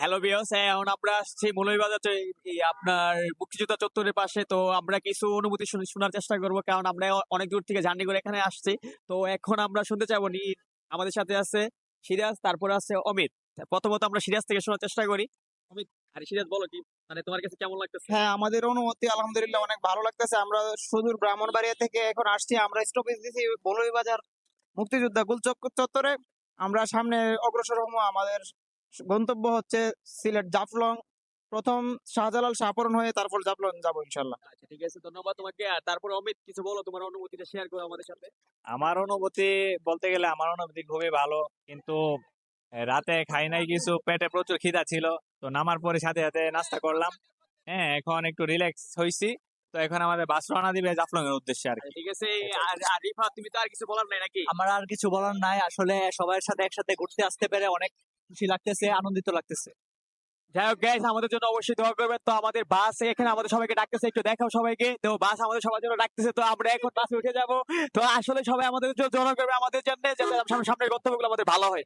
Hello বিয়স এখন আমরা আসছি মৌলভীবাজার আপনার মুক্তিযোদ্ধা চত্বরের পাশে। তো আমরা কিছু অনুভূতি শোনার চেষ্টা করব, কারণ আমরা অনেক দূর থেকে জার্নি করে এখানে আসছি। তো এখন আমরা শুনতে চাইব নি আমাদের সাথে আছে সিরাজ, তারপর আছে অমিত। প্রথমত আমরা সিরাজ থেকে শোনার চেষ্টা করি। অমিত, আরে সিরাজ, বলো কি? মানে তোমার কাছে কেমন লাগতেছে? হ্যাঁ আমাদের অনুমতি আলহামদুলিল্লাহ অনেক ভালো লাগতেছে। আমরা সুদূর ব্রাহ্মণবাড়িয়া থেকে এখন আসছি। আমরা স্টপেজ দিছি বাজার মুক্তিযোদ্ধা গুলচক চত্বরে। আমরা সামনে অগ্রসর হব আমাদের গন্তব্য হচ্ছে সিলেট জাফলং। প্রথম শাহজালাল শাহপরণ হয়ে তারপর জাফলং যাব ইনশাল্লাহ আচ্ছা ঠিক আছে ধন্যবাদ তোমাকে। আর তারপর অমিত কিছু বলো তোমার অনুভূতিটা শেয়ার করো আমাদের সাথে। আমার অনুভূতি বলতে গেলে আমার অনুভূতি খুবই ভালো কিন্তু রাতে খাই নাই কিছু পেটে প্রচুর খিদা ছিল তো নামার পরে সাথে সাথে নাস্তা করলাম। হ্যাঁ এখন একটু রিল্যাক্স হয়েছি তো এখন আমাদের বাস রওনা দিবে জাফলং এর উদ্দেশ্যে আর আচ্ছা, ঠিক আছে আর আর রিফা তুমি তো আর কিছু বলার নাই নাকি? আমার আর কিছু বলার নাই আসলে সবার সাথে একসাথে ঘুরতে আসতে পেরে অনেক খুশি লাগতেছে, আনন্দিত লাগতেছে। যাই হোক গাইস আমাদের জন্য অবশ্যই দোয়া করবেন। তো আমাদের বাস এখানে আমাদের সবাইকে ডাকতেছে, একটু দেখাও সবাইকে। তো বাস আমাদের সবার জন্য ডাকতেছে, তো আমরা এখন বাসে উঠে যাব। তো আসলে সবাই আমাদের জন্য দোয়া করবে আমাদের জন্য, যাতে সামনে সামনের গন্তব্যগুলো আমাদের ভালো হয়।